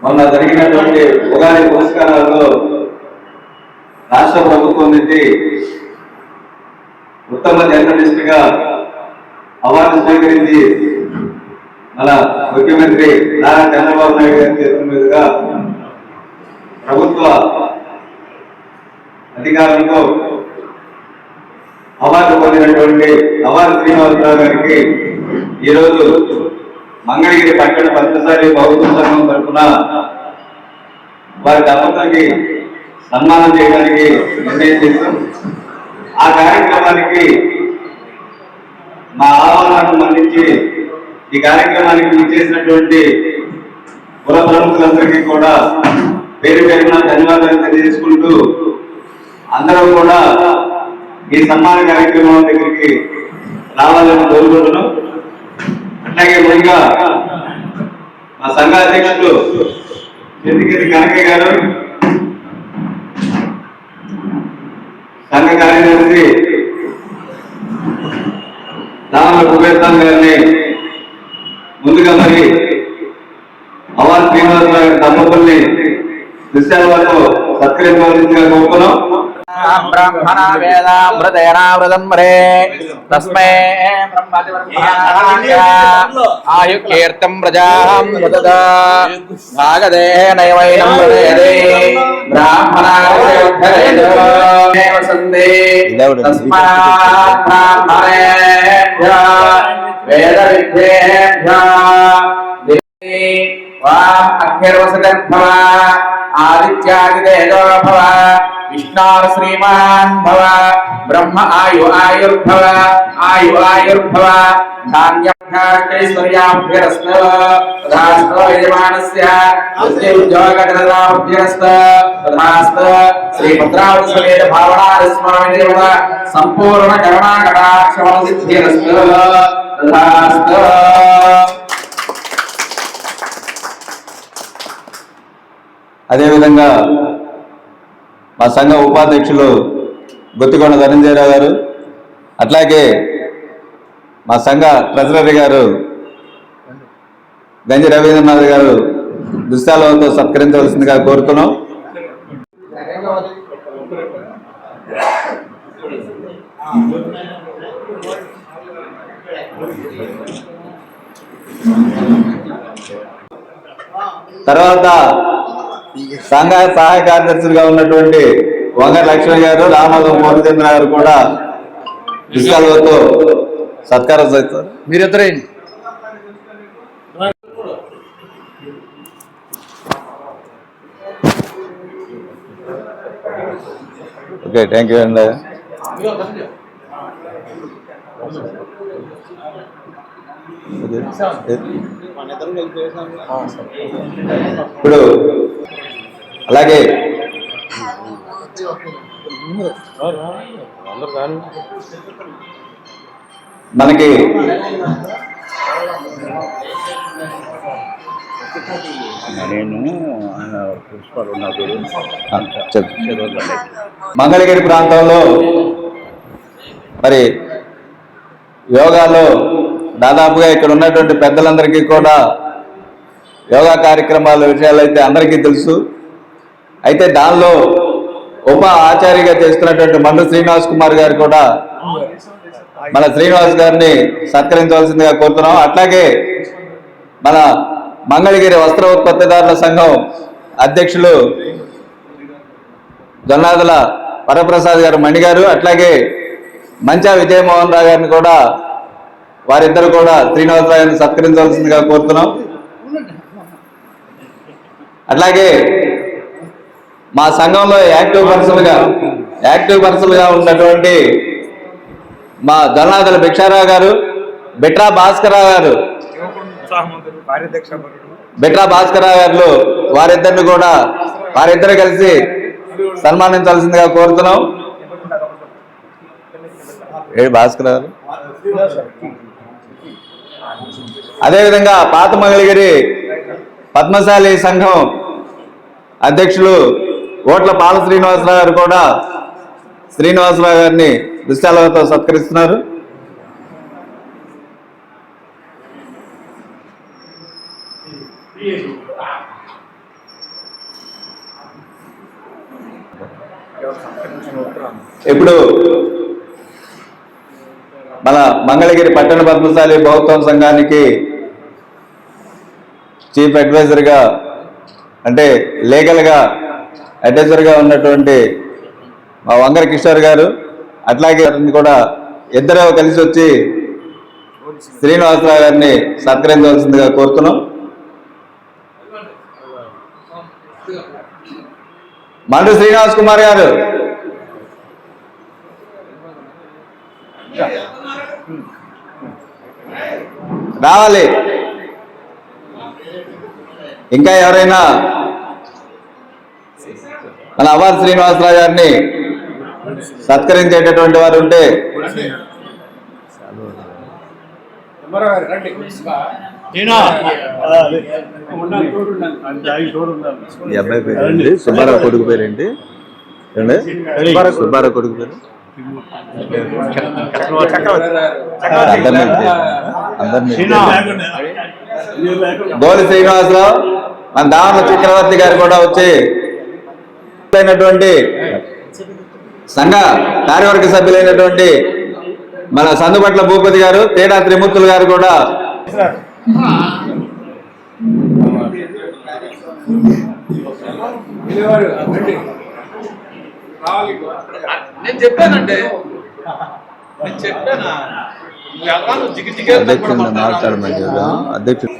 మొన్న జరిగినటువంటి ఉగాది పురస్కారాల్లో రాష్ట్ర ప్రభుత్వం నుంచి ఉత్తమ జర్నలిస్ట్గా అవార్డు స్వీకరించి మన ముఖ్యమంత్రి నారా చంద్రబాబు నాయుడు గారి చేతుల మీదుగా ప్రభుత్వ అధికారులతో అవార్డు పొందినటువంటి అవార్డు శ్రీనివాసరావు గారికి ఈరోజు మంగళగిరి పట్టణ పంచసారి బౌద్ధ సంఘం తరఫున వారి దంపతులకి సన్మానం చేయడానికి నిర్ణయం చేశాం. ఆ కార్యక్రమానికి మా ఆహ్వానాన్ని మన్నించి ఈ కార్యక్రమానికి విచ్చేసినటువంటి కుల ప్రముఖులందరికీ కూడా పేరు పేరున ధన్యవాదాలు తెలియజేసుకుంటూ అందరూ కూడా ఈ సన్మాన కార్యక్రమం దగ్గరికి రావాలని కోరుకుంటున్నాం. అట్లాగే ముందుగా మా సంఘ అధ్యక్షులు చెందిగిరి కనకయ్య గారు సంఘ కార్యదర్శి రామల కుబేర్తాన్ గారిని ముందుగా మరి అవార్ శ్రీనివాసరావు గారి దంపతుల్ని దృశ్యాలతో సత్కరించవలసిందిగా కోరుకున్నాం. బ్రహ్మణ వేదామృతేనామృతం మరే తస్మై ఆయుకీర్తం ప్రజాం ముదద భాగదే నైవైనం మృదేదే బ్రాహ్మణాయ వసందే తస్మాత్ బ్రాహ్మణేభ్య వేద విద్యేభ్య వాం అగ్నిర్వసగర్భవ భవ విష్ణార్ శ్రీమాన్ భవ బ్రహ్మ ఆయు ఆయుర్భవ ఆయు ఆయుర్భవ ధాన్యభ్యాష్టైశ్వర్యాభ్యరస్త తథాస్త యజమానస్య అస్య ఉద్యోగగణరాభ్యరస్త తథాస్త శ్రీభద్రావతి సమేత భావనార స్వామి దేవత సంపూర్ణ కరుణాకటాక్షమల సిద్ధిరస్త తథాస్త అదేవిధంగా మా సంఘ ఉపాధ్యక్షులు గుత్తికొండ ధనంజయరావు గారు అట్లాగే మా సంఘ ట్రెజరీ గారు గంజి రవీంద్రనాథ్ గారు దుస్తాలతో సత్కరించవలసిందిగా కోరుతున్నాం. తర్వాత సంఘ సహాయ కార్యదర్శులుగా ఉన్నటువంటి వంగ లక్ష్మణ్ గారు రామోదం మోహనచంద్ర గారు కూడా దుశ్శాలతో సత్కారం చేస్తారు. మీరిద్దరే ఓకే థ్యాంక్ యూ అండి. ఇప్పుడు అలాగే. మనకి నేను ఆయన ప్రిన్సిపాల్ మంగళగిరి ప్రాంతంలో మరి యోగాలో దాదాపుగా ఇక్కడ ఉన్నటువంటి పెద్దలందరికీ కూడా యోగా కార్యక్రమాల విషయాలు అయితే అందరికీ తెలుసు. అయితే దానిలో ఉప ఆచార్యగా చేస్తున్నటువంటి మండు శ్రీనివాస్ కుమార్ గారు కూడా మన శ్రీనివాస్ గారిని సత్కరించవలసిందిగా కోరుతున్నాం. అట్లాగే మన మంగళగిరి వస్త్ర ఉత్పత్తిదారుల సంఘం అధ్యక్షులు జొన్నాదుల వరప్రసాద్ గారు మణి గారు అట్లాగే మంచా విజయమోహన్ రావు గారిని కూడా వారిద్దరు కూడా శ్రీనివాసరావు సత్కరించవలసిందిగా కోరుతున్నాం. అట్లాగే మా సంఘంలో యాక్టివ్ పర్సన్గా యాక్టివ్ పర్సన్గా ఉన్నటువంటి మా జొన్నాదుల భిక్షారావు గారు బిట్రా భాస్కరరావు గారు బిట్రా భాస్కరరావు గారు వారిద్దరిని కూడా వారిద్దరు కలిసి సన్మానించాల్సిందిగా కోరుతున్నాం. ఏ భాస్కర్ గారు. అదేవిధంగా పాత మంగళగిరి పద్మశాలి సంఘం అధ్యక్షులు ఓట్ల పాల శ్రీనివాసరావు గారు కూడా శ్రీనివాసరావు గారిని దృశ్యాలతో సత్కరిస్తున్నారు. ఇప్పుడు మన మంగళగిరి పట్టణ పద్మశాలి బౌద్ధం సంఘానికి చీఫ్ అడ్వైజర్గా అంటే లీగల్గా అడ్వైజర్గా ఉన్నటువంటి మా వంగర కిషోర్ గారు అట్లాగే కూడా ఇద్దరు కలిసి వచ్చి శ్రీనివాసరావు గారిని సత్కరించవలసిందిగా కోరుతున్నాం. మండ్రి శ్రీనివాస్ కుమార్ గారు. రావాలి. ఇంకా ఎవరైనా మన అవార్ శ్రీనివాసరావు గారిని సత్కరించేటటువంటి వారు ఉంటే ఈ అబ్బాయి పేరు ఏంటి? సుబ్బారావు కొడుకు పేరు ఏంటి ఏంటి? సుబ్బారావు కొడుకు పేరు? గోలి శ్రీనివాసరావు మన దామ చక్రవర్తి గారు కూడా వచ్చి అయినటువంటి సంఘ కార్యవర్గ సభ్యులైనటువంటి మన సందుపట్ల భూపతి గారు తేడా త్రిమూర్తులు గారు కూడా. నేను చెప్పానండి నేను చెప్పానా? అధ్యక్షుడు అధ్యక్షుడు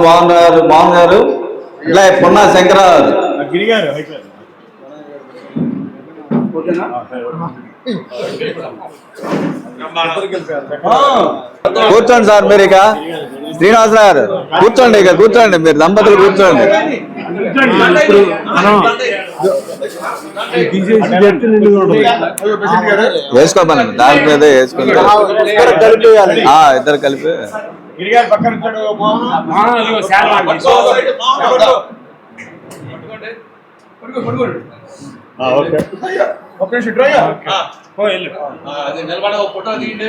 మోహన్ గారు మోహన్ గారు ఇట్లా పున్నా శంకరరావు. కూర్చోండి సార్ మీరు ఇక శ్రీనివాసరావు గారు కూర్చోండి ఇక కూర్చోండి మీరు దంపతులు కూర్చోండి. వేసుకోమనండి దాని మీద వేసుకుంటే. ఆ, ఇద్దరు కలిపి. అది నిలబడ ఫోటో తీయండి.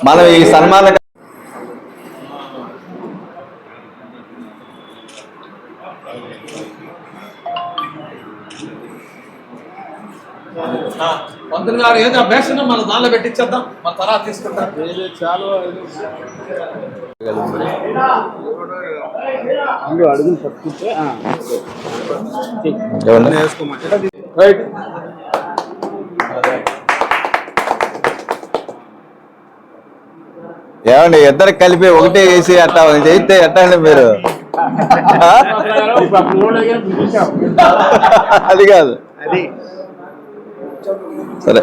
మనం ఈ సన్మాన పంతులు గారు ఏదో అభ్యాసం మన దానిలో పెట్టించేద్దాం మన తర్వాత తీసుకుంటాం. ఏమండి ఇద్దరు కలిపి ఒకటే వేసి అట్టా చేస్తే ఎట్టండి మీరు? అది కాదు. సరే.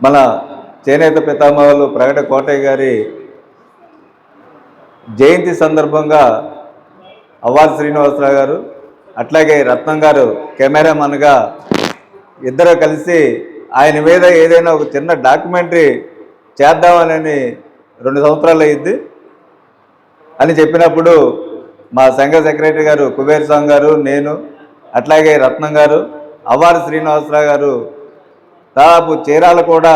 మన చేనేత పితామహులు ప్రగట కోటయ్య గారి జయంతి సందర్భంగా అవ్వాల్ శ్రీనివాసరావు గారు అట్లాగే రత్నం గారు కెమెరామన్గా ఇద్దరు కలిసి ఆయన మీద ఏదైనా ఒక చిన్న డాక్యుమెంటరీ చేద్దామని రెండు సంవత్సరాలు అయింది అని చెప్పినప్పుడు మా సంఘ సెక్రటరీ గారు కుబేర్ స్వామి గారు నేను అట్లాగే రత్నం గారు అవ్వారి శ్రీనివాసరావు గారు దాదాపు చీరాలు కూడా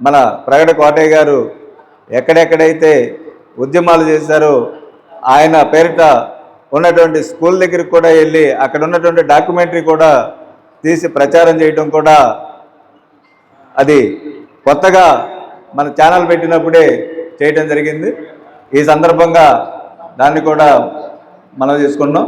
మన ప్రగడ కోటయ్య గారు ఎక్కడెక్కడైతే ఉద్యమాలు చేశారో ఆయన పేరిట ఉన్నటువంటి స్కూల్ దగ్గరికి కూడా వెళ్ళి అక్కడ ఉన్నటువంటి డాక్యుమెంటరీ కూడా తీసి ప్రచారం చేయడం కూడా అది కొత్తగా మన ఛానల్ పెట్టినప్పుడే చేయటం జరిగింది. ఈ సందర్భంగా దాన్ని కూడా మనం చేసుకున్నాం.